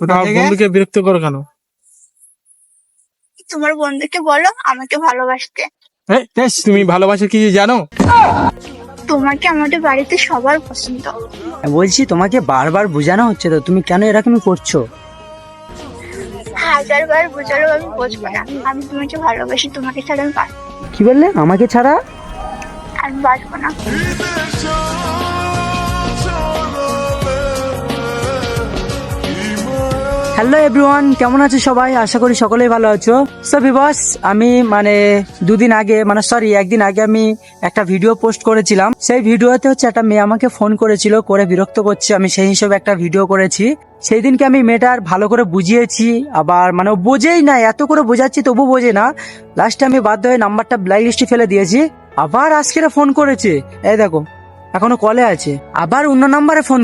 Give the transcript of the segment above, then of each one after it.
কোথা আমার বন্ধুকে বিরক্ত করো কেন? তোমার বন্ধুকে বলো আমাকে ভালোবাসতে। বেশ, তুমি ভালোবাসা কি জানো? তোমাকে আমাদের বাড়িতে সবার পছন্দ। বলছি তোমাকে বারবার বোঝানো হচ্ছে তো তুমি কেন এরকমই করছ? হাজার বার বোঝালেও আমি বুঝব না। আমি তোমাকে ভালোবাসি তোমাকে ছাড়া আমি কি বললে? আমাকে ছাড়া? আমি বাঁচবো না। হ্যালো এভরিওয়ান কেমন আছো সবাই? আশা করি সকলেই ভালো আছো। সো বিবস আমি মানে দুদিন আগে মানে সরি একদিন আগে আমি একটা ভিডিও পোস্ট করেছিলাম। সেই ভিডিওতে হচ্ছে একটা মেয়ে আমাকে ফোন করেছিল, করে বিরক্ত করছে। আমি সেই হিসেবে একটা ভিডিও করেছি। সেই দিনকে আমি মেয়েটার ভালো করে বুঝিয়েছি। আবার মানে বোঝেই না, এত করে বোঝাচ্ছি, তবু বোঝে না। লাস্টে আমি বাধ্য হয়ে নাম্বারটা ব্ল্যাক লিস্টে ফেলে দিয়েছি। আবার আজকে ফোন করেছে। এই দেখো, এখনও কলে আছে। আবার অন্য নাম্বারে ফোন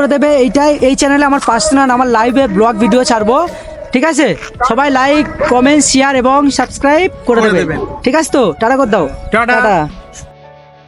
করে দেবে এইটাই এই চ্যানেলে আমার পার্সোনাল আমার লাইভে ব্লগ ভিডিও ছাড়বো ঠিক আছে? সবাই লাইক কমেন্ট শেয়ার এবং সাবস্ক্রাইব করে দেবে। ঠিক আছে তো? টাটা করে দাও। টাটা।